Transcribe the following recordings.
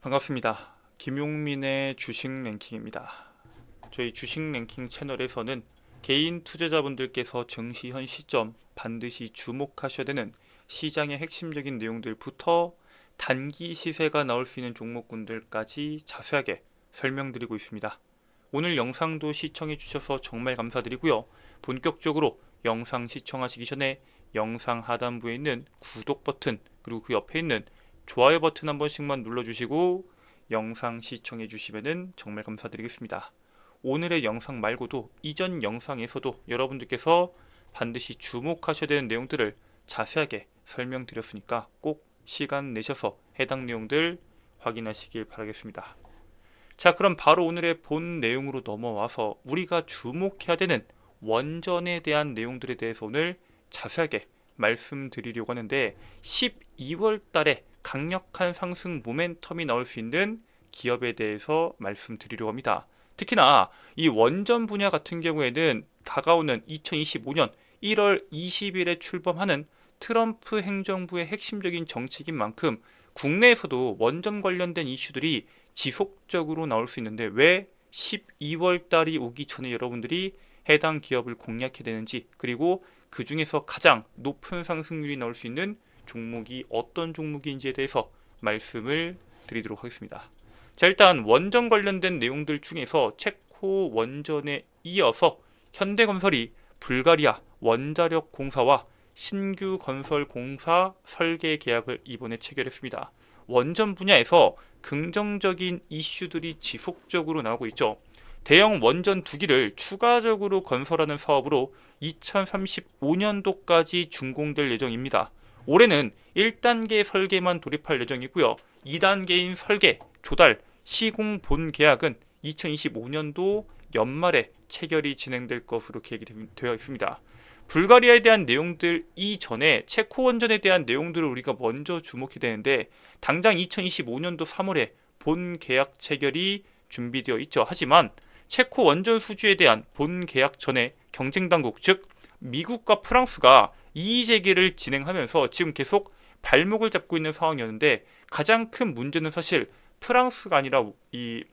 반갑습니다. 김용민의 주식 랭킹입니다. 저희 주식 랭킹 채널에서는 개인 투자자분들께서 증시 현 시점 반드시 주목하셔야 되는 시장의 핵심적인 내용들부터 단기 시세가 나올 수 있는 종목군들까지 자세하게 설명드리고 있습니다. 오늘 영상도 시청해 주셔서 정말 감사드리고요. 본격적으로 영상 시청하시기 전에 영상 하단부에 있는 구독 버튼 그리고 그 옆에 있는 좋아요 버튼 한 번씩만 눌러주시고 영상 시청해 주시면 정말 감사드리겠습니다. 오늘의 영상 말고도 이전 영상에서도 여러분들께서 반드시 주목하셔야 되는 내용들을 자세하게 설명드렸으니까 꼭 시간 내셔서 해당 내용들 확인하시길 바라겠습니다. 자, 그럼 바로 오늘의 본 내용으로 넘어와서 우리가 주목해야 되는 원전에 대한 내용들에 대해서 오늘 자세하게 말씀드리려고 하는데 12월 달에 강력한 상승 모멘텀이 나올 수 있는 기업에 대해서 말씀드리려고 합니다. 특히나 이 원전 분야 같은 경우에는 다가오는 2025년 1월 20일에 출범하는 트럼프 행정부의 핵심적인 정책인 만큼 국내에서도 원전 관련된 이슈들이 지속적으로 나올 수 있는데 왜 12월 달이 오기 전에 여러분들이 해당 기업을 공략해야 되는지 그리고 그 중에서 가장 높은 상승률이 나올 수 있는 종목이 어떤 종목인지에 대해서 말씀을 드리도록 하겠습니다. 자, 일단 원전 관련된 내용들 중에서 체코 원전에 이어서 현대건설이 불가리아 원자력 공사와 신규 건설 공사 설계 계약을 이번에 체결했습니다. 원전 분야에서 긍정적인 이슈들이 지속적으로 나오고 있죠. 대형 원전 두 기를 추가적으로 건설하는 사업으로 2035년도까지 준공될 예정입니다. 올해는 1단계 설계만 돌입할 예정이고요. 2단계인 설계, 조달, 시공 본 계약은 2025년도 연말에 체결이 진행될 것으로 계획이 되어 있습니다. 불가리아에 대한 내용들 이전에 체코 원전에 대한 내용들을 우리가 먼저 주목해야 되는데 당장 2025년도 3월에 본 계약 체결이 준비되어 있죠. 하지만 체코 원전 수주에 대한 본 계약 전에 경쟁 당국 즉 미국과 프랑스가 이의 제기를 진행하면서 지금 계속 발목을 잡고 있는 상황이었는데 가장 큰 문제는 사실 프랑스가 아니라 이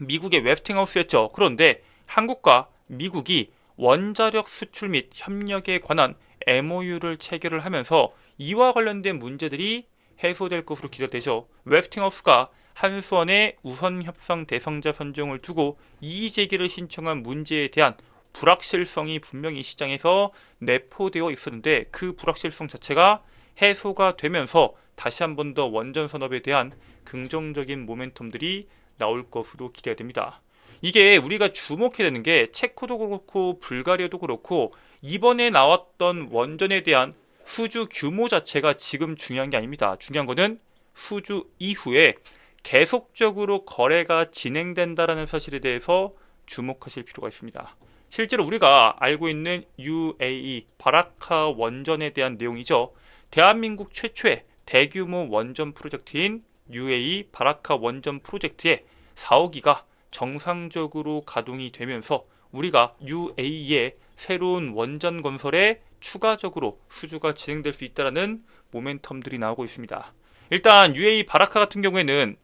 미국의 웨스팅하우스였죠. 그런데 한국과 미국이 원자력 수출 및 협력에 관한 MOU를 체결을 하면서 이와 관련된 문제들이 해소될 것으로 기대되죠. 웨스팅하우스가 한수원의 우선 협상 대상자 선정을 두고 이의 제기를 신청한 문제에 대한 불확실성이 분명히 시장에서 내포되어 있었는데 그 불확실성 자체가 해소가 되면서 다시 한 번 더 원전 산업에 대한 긍정적인 모멘텀들이 나올 것으로 기대가 됩니다. 이게 우리가 주목해야 되는 게 체코도 그렇고 불가리아도 그렇고 이번에 나왔던 원전에 대한 수주 규모 자체가 지금 중요한 게 아닙니다. 중요한 거는 수주 이후에 계속적으로 거래가 진행된다라는 사실에 대해서 주목하실 필요가 있습니다. 실제로 우리가 알고 있는 UAE 바라카 원전에 대한 내용이죠. 대한민국 최초의 대규모 원전 프로젝트인 UAE 바라카 원전 프로젝트의 4호기가 정상적으로 가동이 되면서 우리가 UAE의 새로운 원전 건설에 추가적으로 수주가 진행될 수 있다는 모멘텀들이 나오고 있습니다. 일단 UAE 바라카 같은 경우에는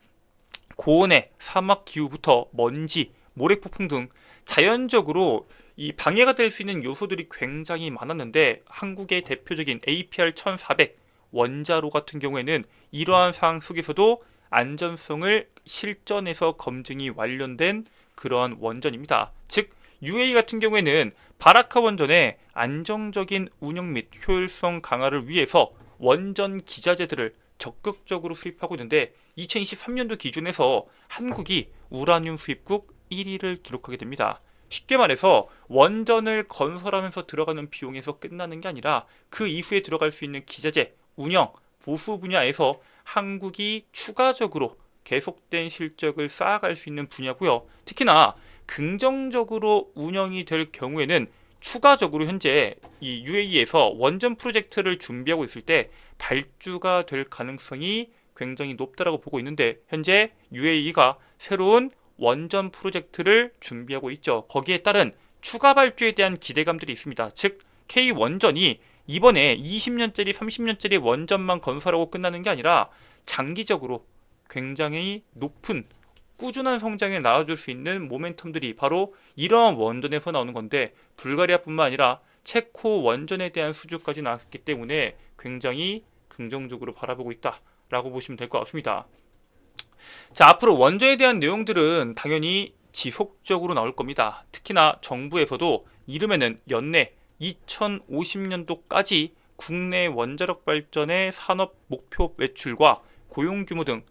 고온의 사막 기후부터 먼지, 모래폭풍 등 자연적으로 이 방해가 될 수 있는 요소들이 굉장히 많았는데 한국의 대표적인 APR 1400 원자로 같은 경우에는 이러한 상황 속에서도 안전성을 실전에서 검증이 완료된 그러한 원전입니다. 즉 UA 같은 경우에는 바라카 원전의 안정적인 운영 및 효율성 강화를 위해서 원전 기자재들을 적극적으로 수입하고 있는데 2023년도 기준에서 한국이 우라늄 수입국 1위를 기록하게 됩니다. 쉽게 말해서 원전을 건설하면서 들어가는 비용에서 끝나는 게 아니라 그 이후에 들어갈 수 있는 기자재, 운영, 보수 분야에서 한국이 추가적으로 계속된 실적을 쌓아갈 수 있는 분야고요. 특히나 긍정적으로 운영이 될 경우에는 추가적으로 현재 이 UAE에서 원전 프로젝트를 준비하고 있을 때 발주가 될 가능성이 굉장히 높다라고 보고 있는데 현재 UAE가 새로운 원전 프로젝트를 준비하고 있죠. 거기에 따른 추가 발주에 대한 기대감들이 있습니다. 즉 K 원전이 이번에 20년짜리, 30년짜리 원전만 건설하고 끝나는 게 아니라 장기적으로 굉장히 높은 꾸준한 성장에 나아줄 수 있는 모멘텀들이 바로 이러한 원전에서 나오는 건데 불가리아뿐만 아니라 체코 원전에 대한 수주까지 나왔기 때문에 굉장히 긍정적으로 바라보고 있다라고 보시면 될 것 같습니다. 자, 앞으로 원전에 대한 내용들은 당연히 지속적으로 나올 겁니다. 특히나 정부에서도 이름에는 연내 2050년도까지 국내 원자력 발전의 산업 목표 매출과 고용 규모 등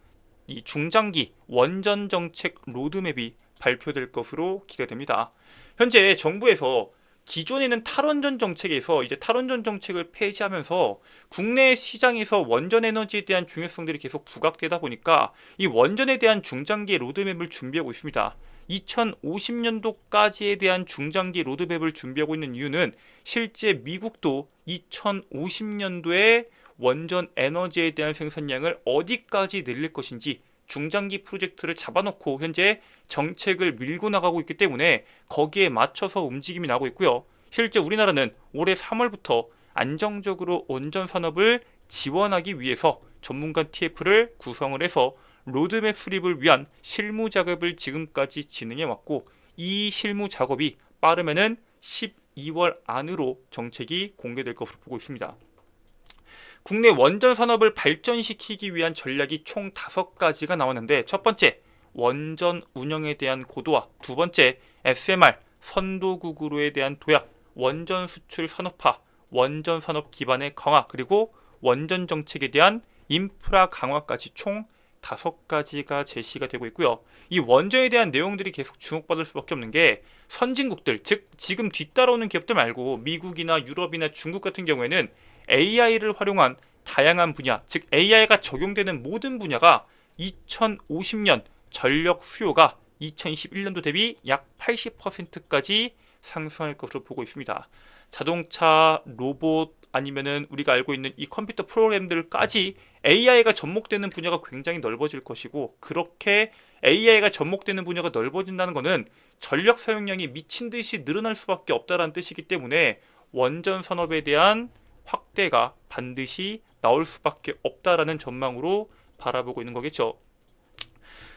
이 중장기 원전 정책 로드맵이 발표될 것으로 기대됩니다. 현재 정부에서 기존에는 탈원전 정책에서 이제 탈원전 정책을 폐지하면서 국내 시장에서 원전 에너지에 대한 중요성들이 계속 부각되다 보니까 이 원전에 대한 중장기 로드맵을 준비하고 있습니다. 2050년도까지에 대한 중장기 로드맵을 준비하고 있는 이유는 실제 미국도 2050년도에 원전 에너지에 대한 생산량을 어디까지 늘릴 것인지 중장기 프로젝트를 잡아놓고 현재 정책을 밀고 나가고 있기 때문에 거기에 맞춰서 움직임이 나고 있고요. 실제 우리나라는 올해 3월부터 안정적으로 원전 산업을 지원하기 위해서 전문가 TF를 구성을 해서 로드맵 수립을 위한 실무 작업을 지금까지 진행해 왔고 이 실무 작업이 빠르면은 12월 안으로 정책이 공개될 것으로 보고 있습니다. 국내 원전 산업을 발전시키기 위한 전략이 총 다섯 가지가 나왔는데 첫 번째 원전 운영에 대한 고도화, 두 번째 SMR 선도국으로에 대한 도약, 원전 수출 산업화, 원전 산업 기반의 강화, 그리고 원전 정책에 대한 인프라 강화까지 총 다섯 가지가 제시가 되고 있고요. 이 원전에 대한 내용들이 계속 주목받을 수밖에 없는 게 선진국들, 즉 지금 뒤따라오는 기업들 말고 미국이나 유럽이나 중국 같은 경우에는 AI를 활용한 다양한 분야, 즉 AI가 적용되는 모든 분야가 2050년 전력 수요가 2021년도 대비 약 80%까지 상승할 것으로 보고 있습니다. 자동차, 로봇 아니면은 우리가 알고 있는 이 컴퓨터 프로그램들까지 AI가 접목되는 분야가 굉장히 넓어질 것이고 그렇게 AI가 접목되는 분야가 넓어진다는 것은 전력 사용량이 미친 듯이 늘어날 수밖에 없다라는 뜻이기 때문에 원전 산업에 대한 확대가 반드시 나올 수밖에 없다라는 전망으로 바라보고 있는 거겠죠.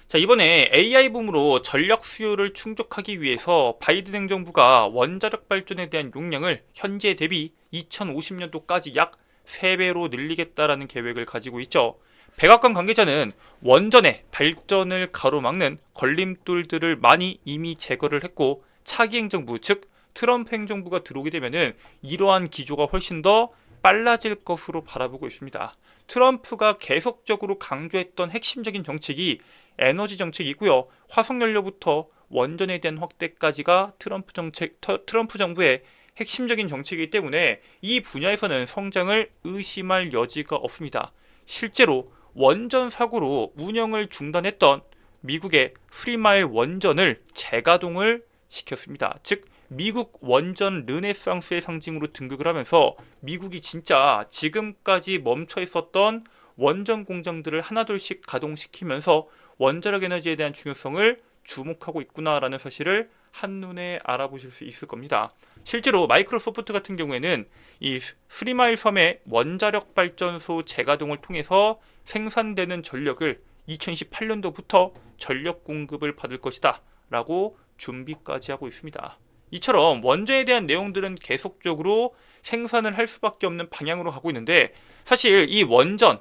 자, 이번에 AI 붐으로 전력 수요를 충족하기 위해서 바이든 행정부가 원자력 발전에 대한 용량을 현재 대비 2050년도까지 약 3배로 늘리겠다라는 계획을 가지고 있죠. 백악관 관계자는 원전의 발전을 가로막는 걸림돌들을 많이 이미 제거를 했고 차기 행정부 즉 트럼프 행정부가 들어오게 되면은 이러한 기조가 훨씬 더 빨라질 것으로 바라보고 있습니다. 트럼프가 계속적으로 강조했던 핵심적인 정책이 에너지 정책이고요. 화석 연료부터 원전에 대한 확대까지가 트럼프 정책 트럼프 정부의 핵심적인 정책이기 때문에 이 분야에서는 성장을 의심할 여지가 없습니다. 실제로 원전 사고로 운영을 중단했던 미국의 프리마일 원전을 재가동을 시켰습니다. 즉 미국 원전 르네상스의 상징으로 등극을 하면서 미국이 진짜 지금까지 멈춰 있었던 원전 공장들을 하나둘씩 가동시키면서 원자력 에너지에 대한 중요성을 주목하고 있구나라는 사실을 한눈에 알아보실 수 있을 겁니다. 실제로 마이크로소프트 같은 경우에는 이 프리마일 섬의 원자력 발전소 재가동을 통해서 생산되는 전력을 2028년도부터 전력 공급을 받을 것이다 라고 준비까지 하고 있습니다. 이처럼 원전에 대한 내용들은 계속적으로 생산을 할 수밖에 없는 방향으로 가고 있는데 사실 이 원전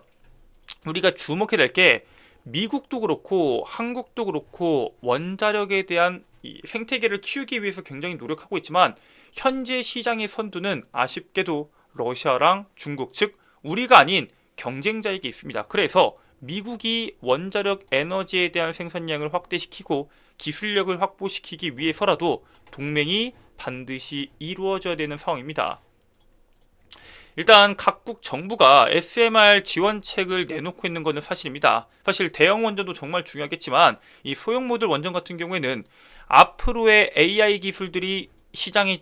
우리가 주목해야 될 게 미국도 그렇고 한국도 그렇고 원자력에 대한 생태계를 키우기 위해서 굉장히 노력하고 있지만 현재 시장의 선두는 아쉽게도 러시아랑 중국 즉 우리가 아닌 경쟁자에게 있습니다. 그래서 미국이 원자력 에너지에 대한 생산량을 확대시키고 기술력을 확보시키기 위해서라도 동맹이 반드시 이루어져야 되는 상황입니다. 일단 각국 정부가 SMR 지원책을 내놓고 있는 것은 사실입니다. 사실 대형 원전도 정말 중요하겠지만 이 소형 모듈 원전 같은 경우에는 앞으로의 AI 기술들이 시장이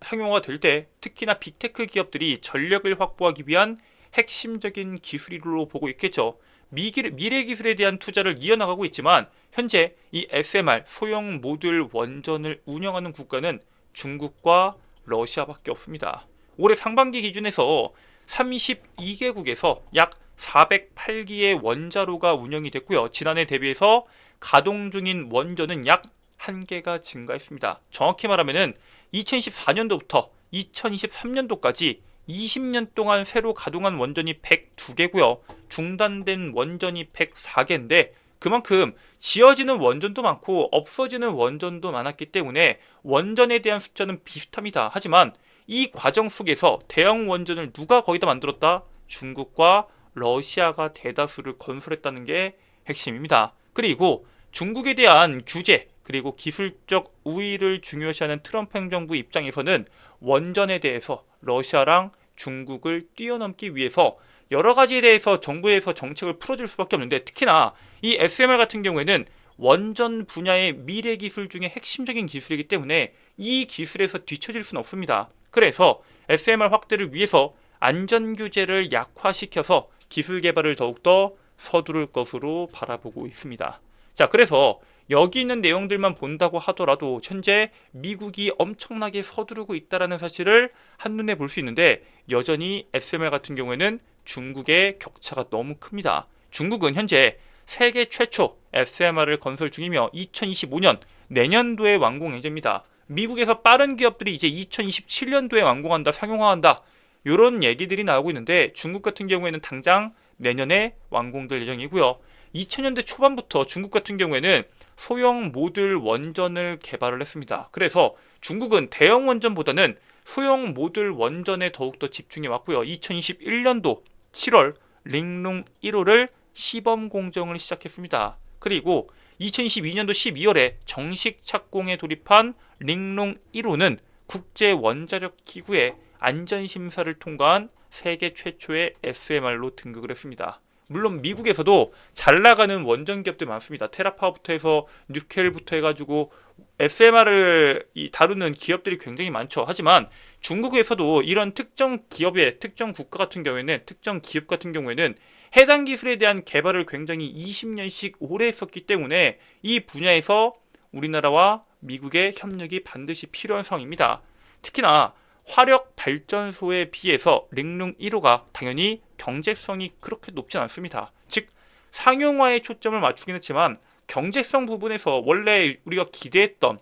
상용화가 될때 특히나 빅테크 기업들이 전력을 확보하기 위한 핵심적인 기술로 보고 있겠죠. 미래 기술에 대한 투자를 이어나가고 있지만 현재 이 SMR 소형 모듈 원전을 운영하는 국가는 중국과 러시아밖에 없습니다. 올해 상반기 기준에서 32개국에서 약 408기의 원자로가 운영이 됐고요. 지난해 대비해서 가동 중인 원전은 약 1개가 증가했습니다. 정확히 말하면은 2014년도부터 2023년도까지 20년 동안 새로 가동한 원전이 102개고요. 중단된 원전이 104개인데 그만큼 지어지는 원전도 많고 없어지는 원전도 많았기 때문에 원전에 대한 숫자는 비슷합니다. 하지만 이 과정 속에서 대형 원전을 누가 거기다 만들었다? 중국과 러시아가 대다수를 건설했다는 게 핵심입니다. 그리고 중국에 대한 규제 그리고 기술적 우위를 중요시하는 트럼프 행정부 입장에서는 원전에 대해서 러시아랑 중국을 뛰어넘기 위해서 여러 가지에 대해서 정부에서 정책을 풀어줄 수밖에 없는데 특히나 이 SMR 같은 경우에는 원전 분야의 미래 기술 중에 핵심적인 기술이기 때문에 이 기술에서 뒤처질 수는 없습니다. 그래서 SMR 확대를 위해서 안전 규제를 약화시켜서 기술 개발을 더욱더 서두를 것으로 바라보고 있습니다. 자, 그래서 여기 있는 내용들만 본다고 하더라도 현재 미국이 엄청나게 서두르고 있다라는 사실을 한눈에 볼 수 있는데 여전히 SMR 같은 경우에는 중국의 격차가 너무 큽니다. 중국은 현재 세계 최초 SMR을 건설 중이며 2025년 내년도에 완공 예정입니다. 미국에서 빠른 기업들이 이제 2027년도에 완공한다, 상용화한다 이런 얘기들이 나오고 있는데 중국 같은 경우에는 당장 내년에 완공될 예정이고요. 2000년대 초반부터 중국 같은 경우에는 소형 모듈 원전을 개발을 했습니다. 그래서 중국은 대형 원전보다는 소형 모듈 원전에 더욱더 집중해 왔고요. 2021년도 7월 링룽 1호를 시범 공정을 시작했습니다. 그리고 2022년도 12월에 정식 착공에 돌입한 링룽 1호는 국제 원자력 기구의 안전 심사를 통과한 세계 최초의 SMR로 등극을 했습니다. 물론 미국에서도 잘 나가는 원전 기업들 많습니다. 테라파부터 해서 뉴켈부터 해가지고 SMR을 다루는 기업들이 굉장히 많죠. 하지만 중국에서도 이런 특정 기업의 특정 국가 같은 경우에는 특정 기업 같은 경우에는 해당 기술에 대한 개발을 굉장히 20년씩 오래 했었기 때문에 이 분야에서 우리나라와 미국의 협력이 반드시 필요한 상황입니다. 특히나 화력 발전소에 비해서 링룽 1호가 당연히 경제성이 그렇게 높진 않습니다. 즉 상용화에 초점을 맞추긴 했지만 경제성 부분에서 원래 우리가 기대했던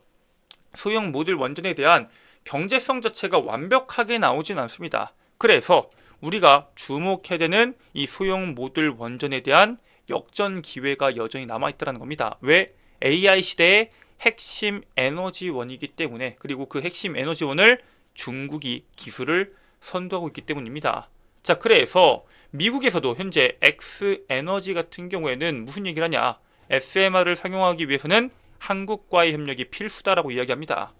소형 모듈 원전에 대한 경제성 자체가 완벽하게 나오진 않습니다. 그래서 우리가 주목해야 되는 이 소형 모듈 원전에 대한 역전 기회가 여전히 남아있다는 겁니다. 왜? AI 시대의 핵심 에너지원이기 때문에 그리고 그 핵심 에너지원을 중국이 기술을 선도하고 있기 때문입니다. 자, 그래서 미국에서도 현재 X 에너지 같은 경우에는 무슨 얘기를 하냐? SMR을 상용하기 위해서는 한국과의 협력이 필수다라고 이야기합니다.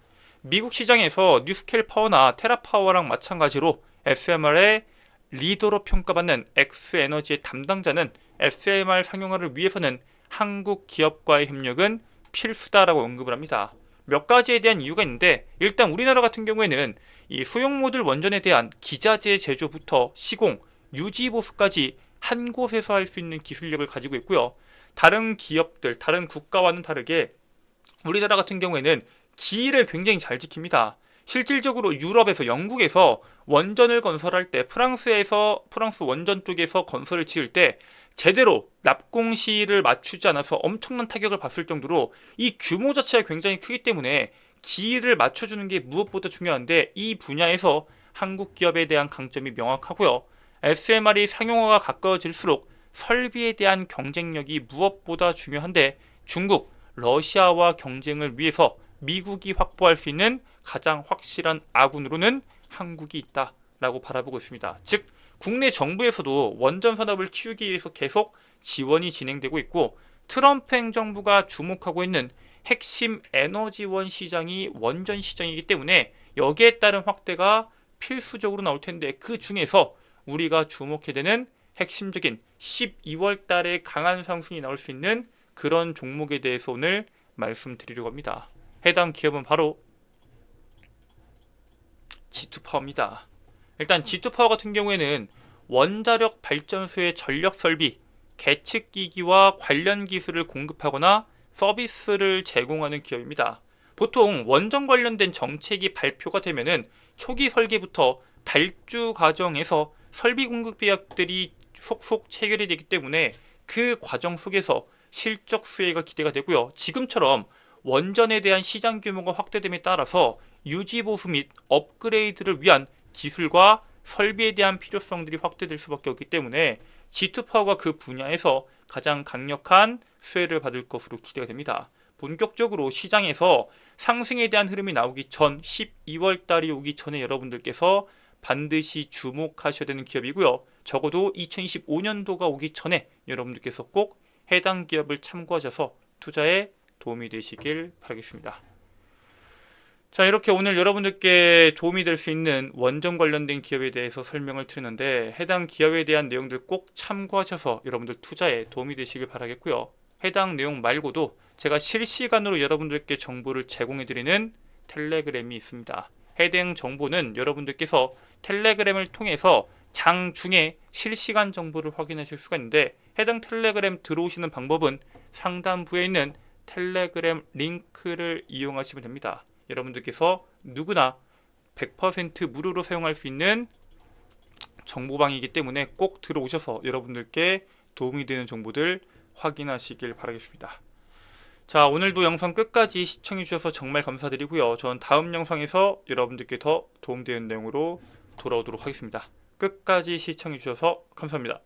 미국 시장에서 뉴스케일 파워나 테라파워랑 마찬가지로 SMR의 리더로 평가받는 X 에너지의 담당자는 SMR 상용화를 위해서는 한국 기업과의 협력은 필수다라고 언급을 합니다. 몇 가지에 대한 이유가 있는데 일단 우리나라 같은 경우에는 이 소형 모듈 원전에 대한 기자재 제조부터 시공, 유지 보수까지 한 곳에서 할 수 있는 기술력을 가지고 있고요. 다른 기업들, 다른 국가와는 다르게 우리나라 같은 경우에는 기일을 굉장히 잘 지킵니다. 실질적으로 유럽에서 영국에서 원전을 건설할 때 프랑스에서 프랑스 원전 쪽에서 건설을 지을 때 제대로 납공 시일을 맞추지 않아서 엄청난 타격을 봤을 정도로 이 규모 자체가 굉장히 크기 때문에 기일을 맞춰주는 게 무엇보다 중요한데 이 분야에서 한국 기업에 대한 강점이 명확하고요. SMR이 상용화가 가까워질수록 설비에 대한 경쟁력이 무엇보다 중요한데 중국, 러시아와 경쟁을 위해서 미국이 확보할 수 있는 가장 확실한 아군으로는 한국이 있다라고 바라보고 있습니다. 즉 국내 정부에서도 원전 산업을 키우기 위해서 계속 지원이 진행되고 있고 트럼프 행정부가 주목하고 있는 핵심 에너지원 시장이 원전 시장이기 때문에 여기에 따른 확대가 필수적으로 나올 텐데 그 중에서 우리가 주목해야 되는 핵심적인 12월 달에 강한 상승이 나올 수 있는 그런 종목에 대해서 오늘 말씀드리려고 합니다. 해당 기업은 바로 G2 파워입니다. 일단 G2 파워 같은 경우에는 원자력 발전소의 전력 설비, 계측 기기와 관련 기술을 공급하거나 서비스를 제공하는 기업입니다. 보통 원전 관련된 정책이 발표가 되면은 초기 설계부터 발주 과정에서 설비 공급 기업들이 속속 체결이 되기 때문에 그 과정 속에서 실적 수혜가 기대가 되고요. 지금처럼 원전에 대한 시장 규모가 확대됨에 따라서 유지 보수 및 업그레이드를 위한 기술과 설비에 대한 필요성들이 확대될 수밖에 없기 때문에 G2 파워가 그 분야에서 가장 강력한 수혜를 받을 것으로 기대가 됩니다. 본격적으로 시장에서 상승에 대한 흐름이 나오기 전 12월 달이 오기 전에 여러분들께서 반드시 주목하셔야 되는 기업이고요. 적어도 2025년도가 오기 전에 여러분들께서 꼭 해당 기업을 참고하셔서 투자에 도움이 되시길 바라겠습니다. 자, 이렇게 오늘 여러분들께 도움이 될 수 있는 원전 관련된 기업에 대해서 설명을 드렸는데 해당 기업에 대한 내용들 꼭 참고하셔서 여러분들 투자에 도움이 되시길 바라겠고요. 해당 내용 말고도 제가 실시간으로 여러분들께 정보를 제공해 드리는 텔레그램이 있습니다. 해당 정보는 여러분들께서 텔레그램을 통해서 장 중에 실시간 정보를 확인하실 수가 있는데 해당 텔레그램 들어오시는 방법은 상단부에 있는 텔레그램 링크를 이용하시면 됩니다. 여러분들께서 누구나 100% 무료로 사용할 수 있는 정보방이기 때문에 꼭 들어오셔서 여러분들께 도움이 되는 정보들 확인하시길 바라겠습니다. 자, 오늘도 영상 끝까지 시청해 주셔서 정말 감사드리고요. 전 다음 영상에서 여러분들께 더 도움되는 내용으로 돌아오도록 하겠습니다. 끝까지 시청해 주셔서 감사합니다.